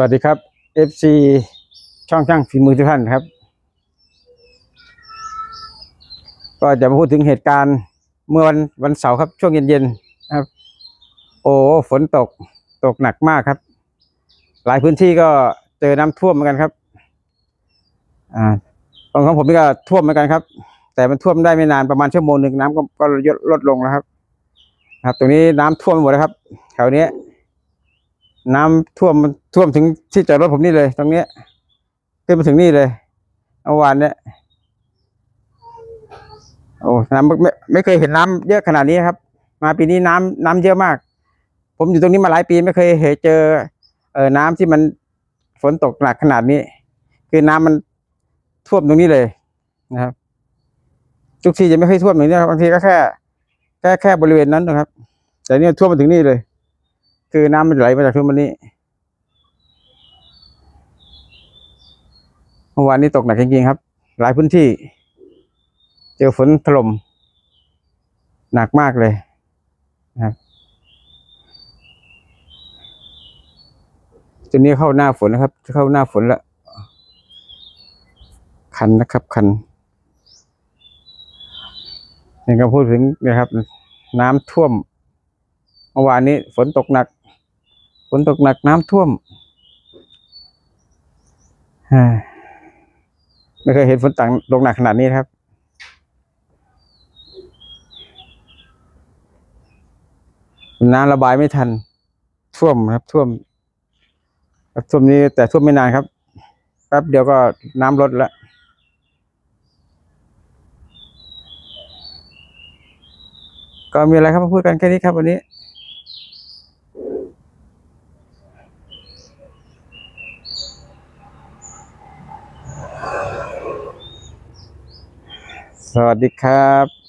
วัสดีครับ FC ช่องช่างฝีมือทุกท่านครับ ก็จะมาพูดถึงเหตุการณ์เมื่อวันวันเสาร์ครับ ช่วงเย็นๆนะครับ โอ้ฝนตกตกหนักมากครับ หลายพื้นที่ก็เจอน้ำท่วมเหมือนกันครับ อ่าของของผมนี่ก็ท่วมเหมือนกันครับ แต่มันท่วมได้ไม่นานประมาณชั่วโมงหนึ่งน้ำก็ก็ลดลงแล้วครับ ครับ ตรงนี้น้ำท่วมหมดแล้วครับแถวเนี้ยน้ำท่วม ท่วมถึงที่จอดรถผมนี่เลย ตรงเนี้ยขึ้นมาถึงนี่เลยเมื่อวานเนี้ยโอ้น้ำไม่ไม่เคยเห็นน้ำเยอะขนาดนี้ครับ มาปีนี้น้ำน้ำเยอะมาก ผมอยู่ตรงนี้มาหลายปีไม่เคยเห็นเจอ เออน้ำที่มันฝนตกหนักขนาดนี้ คือน้ำมันท่วมตรงนี้เลยนะครับ ทุกทีจะไม่เคยท่วมอย่างนี้ครับบางทีก็แค่แค่แค่บริเวณนั้นนะครับ แต่เนี่ยท่วมมาถึงนี่เลย คือน้ำมันไหลมาจากทุ่งมันนี้ เมื่อวานนี้ตกหนักจริงๆครับ หลายพื้นที่ เจอฝนถล่มหนักมากเลยนะครับตอนนี้เข้าหน้าฝนนะครับ เข้าหน้าฝนแล้วคันนะครับ คันนี่ก็พูดถึงนะครับ น้ำท่วมเมื่อวานนี้ฝนตกหนัก ฝนตกหนักน้ำท่วมฮ่า ไม่เคยเห็นฝนตกตกหนักขนาดนี้ครับ น้ำระบายไม่ทัน ท่วมครับ ท่วมท่วมนี้แต่ท่วมไม่นานครับ แป๊บเดียวก็น้ำลดแล้วก็มีอะไรครับมาพูดกันแค่นี้ครับวันนี้ สวัสดีครับ